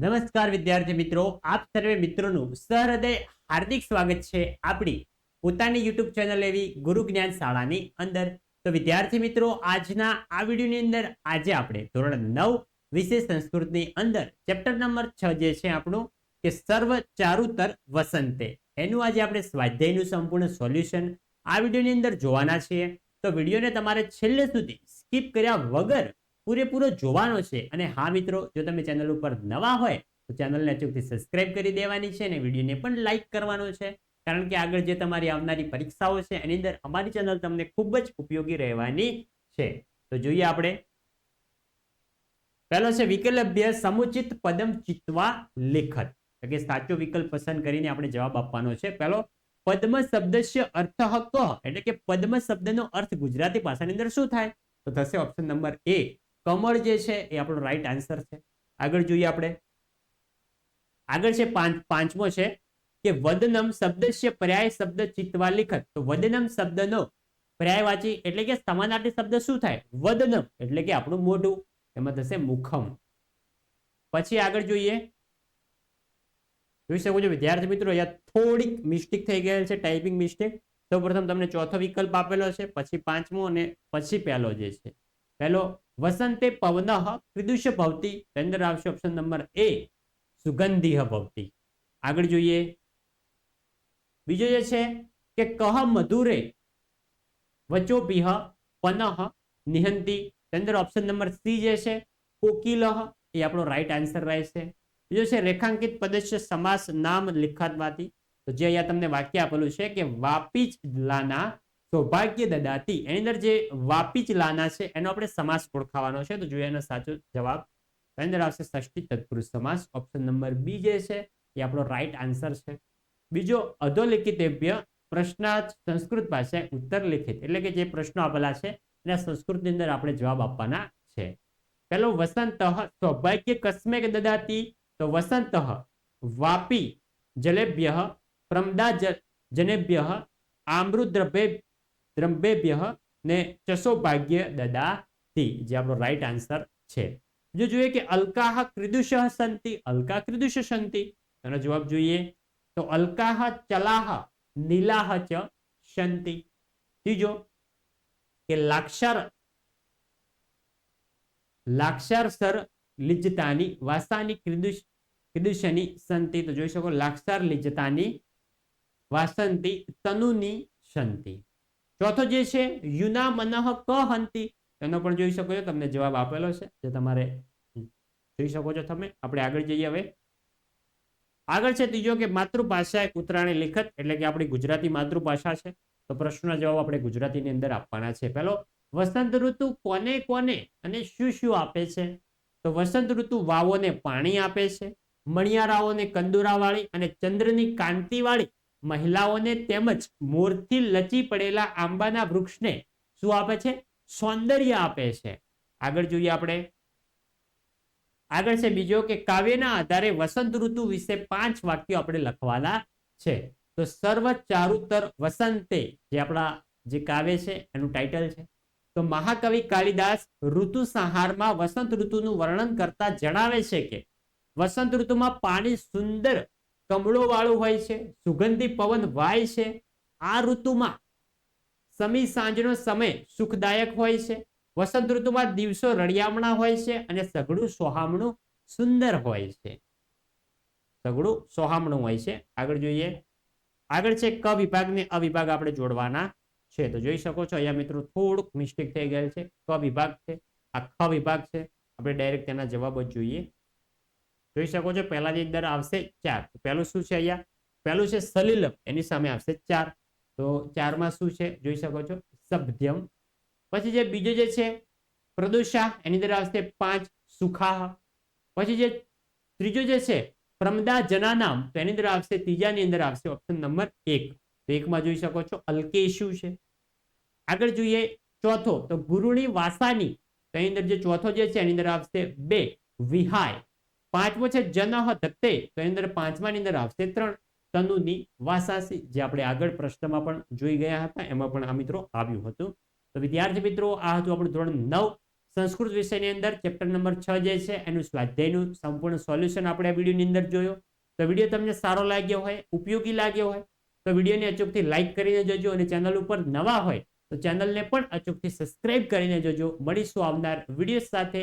નમસ્કાર વિદ્યાર્થી મિત્રો, આપ સર્વે મિત્રોનું સહૃદય હાર્દિક સ્વાગત છે આપણી પોતાની યુટ્યુબ ચેનલ એવી ગુરુ જ્ઞાન શાળાની અંદર. તો વિદ્યાર્થી મિત્રો, આજના આ વિડીયોની અંદર આજે આપણે ધોરણ નવ વિશે સંસ્કૃતની અંદર ચેપ્ટર નંબર છ જે છે આપણું, કે સર્વ ચારુતર વસંતે. એનું આજે આપણે સ્વાધ્યાયનું સંપૂર્ણ સોલ્યુશન આ વિડીયોની અંદર જોવાના છીએ. તો વિડીયોને તમારે છેલ્લે સુધી સ્કીપ કર્યા વગર પૂરેપૂરો જોવાનો છે. અને હા મિત્રો, જો તમે ચેનલ ઉપર નવા હોય, તો ચેનલને અચૂકથી સબસ્ક્રાઇબ કરી દેવાની છે અને વિડીયોને પણ લાઇક કરવાનો છે. કારણ કે આગળ જે તમારી આવનારી પરીક્ષાઓ છે, એની અંદર અમારી ચેનલ તમને ખૂબ જ ઉપયોગી રહેવાની છે. તો જોઈએ આપણે. પહેલો છે વિકલ્પ્ય સમુચિત પદમ ચિત્વા લેખન. એટલે કે સાચો વિકલ્પ પસંદ કરીને આપણે જવાબ આપવાનો છે. પહેલો, પદ્મ શબ્દસ્ય અર્થ ક એટલે કે પદ્મ શબ્દનો અર્થ ગુજરાતી ભાષાની અંદર શું થાય? તો થશે ઓપ્શન નંબર એ કમળ જે છે એ આપણો રાઈટ આન્સર છે. આગળ જોઈએ આપણે. આગળ છે પાંચ, પાંચમો છે કે વદનમ શબ્દસ્ય પર્યાય શબ્દ ચિત્વા લિખત. તો વદનમ શબ્દનો પર્યાયવાચી એટલે કે સમાનાર્થી શબ્દ શું થાય? વદનમ. એટલે કે આપણું મોઢું. એમાં થશે મુખમ. પછી આગળ જોઈએ. જોઈ શકો છો વિદ્યાર્થી મિત્રો, અહીંયા થોડીક મિસ્ટેક થઈ ગયેલ છે ટાઈપિંગ મિસ્ટેક સૌપ્રથમ તમને ચોથો વિકલ્પ આપેલો છે, પછી પાંચમો અને પછી પહેલો જે છે. પહેલો વસંતે પવન ત્રિદુષ્ય ભવતી. અંદર આવશે ઓપ્શન નંબર એ સુગંધી ભવતી. આગળ જોઈએ. બીજો જે છે કે કહ મધુરે વચોપિહ પનઃ, નિહંતી. તેની અંદર ઓપ્શન નંબર સી જે છે કોકિલહ એ આપણો રાઈટ આન્સર રહેશે બીજો છે રેખાંકિત પદસ્ય સમાસ નામ લિખાતમાંથી તો જે અહીંયા તમને વાક્ય આપેલું છે કે વાપી લાના સૌભાગ્ય દદાતી એની અંદર જે વાપી લાના છે, એનો આપણે સમાસ ઓળખાવાનો છે. તો જોઈએ એનો સાચો જવાબ. એની અંદર આવશે ષષ્ઠી તત્પુરુષ સમાસ. ઓપ્શન નંબર બી જે છે, એ આપણો રાઈટ આન્સર છે. બીજો, અધોલિખિતેભ્ય પ્રશ્નાર્થ સંસ્કૃત ભાષાએ ઉત્તર લિખિત એટલે કે જે પ્રશ્નો આપેલા છે, એના સંસ્કૃતની અંદર આપણે જવાબ આપવાના છે. પેલો વસંત સૌભાગ્ય કસ્મે દદાતી તો વસંત વાપી જલેભ્ય, પ્રમદા જનેભ્ય આમૃદ્રભે દ્રંભેભ્ય ને ચસો ભાગ્ય દદાતી જે આપણો રાઈટ આન્સર છે જો જોઈએ કે અલ્કાહ ક્રિદુષ સંતિ અલ્કા ક્રિદુષ સંતિ એનો જવાબ જોઈએ તો અલ્કાહ ચલાહ નીલાહ ચ સંતિ ત્રીજો કે લાક્ષાર લાક્ષાર સર લિજ્જતાની વાસાની ક્રિદુષ ક્રિદુષની સંતિ તો જોઈ શકો લાક્ષાર લિજ્જતાની વાસંતી તનુની સંતિ ચોથો જે છે યુના મનઃ ક એનો પણ જોઈ શકો છો, તમને જવાબ આપેલો છે, જે તમારે જોઈ શકો છો તમે. આપણે આગળ જઈએ હવે. આગળ છે ત્રીજો કે માતૃભાષા ઉત્તરાયણ લેખત, એટલે કે આપણી ગુજરાતી માતૃભાષા છે. તો પ્રશ્નના જવાબ આપણે ગુજરાતીની અંદર આપવાના છે. પેલો, વસંત ઋતુ કોને કોને અને શું શું આપે છે? તો વસંત ઋતુ વાવોને પાણી આપે છે, મણિયારાઓને કંદુરાવાળી અને ચંદ્રની કાંતિવાળી મહિલાઓને તેમજ મોરથી લચી પડેલા આંબાના વૃક્ષને શું આપે છે? સૌંદર્ય આપે છે. આગળ જોઈએ આપણે. આગળ છે બીજો કે કાવ્યના આધારે વસંત ઋતુ વિશે પાંચ વાક્યો આપણે લખવાના છે. તો સર્વ ચારુતર વસંતે જે આપણા જે કાવ્ય છે એનું ટાઇટલ છે. તો મહાકવિ કાલિદાસ ઋતુ સંહારમાં વસંત ઋતુનું વર્ણન કરતા જણાવે છે કે વસંત ઋતુમાં પાણી સુંદર કમળો વાળું હોય છે, સુગંધી પવન વાય છે. આ ઋતુમાં સમી સાંજનો સમય સુખદાયક હોય છે. વસંત ઋતુમાં દિવસો રળિયામણા હોય છે અને સઘળું સોહામણું સુંદર હોય છે. સઘળું સોહામણું હોય છે. આગળ જોઈએ. આગળ છે ક વિભાગ ને અ વિભાગ આપણે જોડવાના છે. તો જોઈ શકો છો અહીંયા મિત્રો થોડુંક મિસ્ટેક થઈ ગયેલ છે. ક વિભાગ છે. આ ખ વિભાગ છે. આપણે ડાયરેક્ટ તેના જવાબ જ જોઈએ. જોઈ શકો છો પહેલાની અંદર આવશે ચાર. પહેલું શું છે અહીંયા? પહેલું છે સલીલમ, એની સામે આવશે ચાર. તો ચારમાં શું છે? જોઈ શકો છો, સભ્યમ. પછી જે બીજો જે છે, પ્રદુષા, એની અંદર આવશે પાંચ, સુખાહ. પછી જે ત્રીજો જે છે પ્રમદા જનાનામ તો એની અંદર આવશે, ત્રીજાની અંદર આવશે ઓપ્શન નંબર એક. તો એકમાં જોઈ શકો છો, અલ્કેશુ છે. આગળ જોઈએ, ચોથો, તો ગુરુણી વાસાની, તો એની અંદર જે ચોથો જે છે, એની અંદર આવશે બે, વિહાય. પાંચમો છે જનહ દત્તે, તો અંદર પાંચમાની અંદર આવશે ત્રણ. તનુની વાસાસી, જે આપણે આગળ પ્રશ્નમાં પણ જોઈ ગયા હતા, એમાં પણ આ મિત્રો આવ્યું હતું. તો વિદ્યાર્થી મિત્રો, આ હતું આપણું ધોરણ નવ. સંસ્કૃત વિષયની અંદર ચેપ્ટર નંબર છ જે છે, એનું સ્વાધ્યાયનું સંપૂર્ણ સોલ્યુશન આપણે આ વિડીયોની અંદર જોયો. તો વીડિયો તમને સારો લાગ્યો હોય, ઉપયોગી લાગ્યો હોય, તો વિડીયોને અચૂકથી લાઇક કરીને જોજો અને ચેનલ ઉપર નવા હોય, તો ચેનલને પણ અચૂકથી સબસ્ક્રાઇબ કરીને જોજો. મળીશું આવનાર વીડિયો સાથે.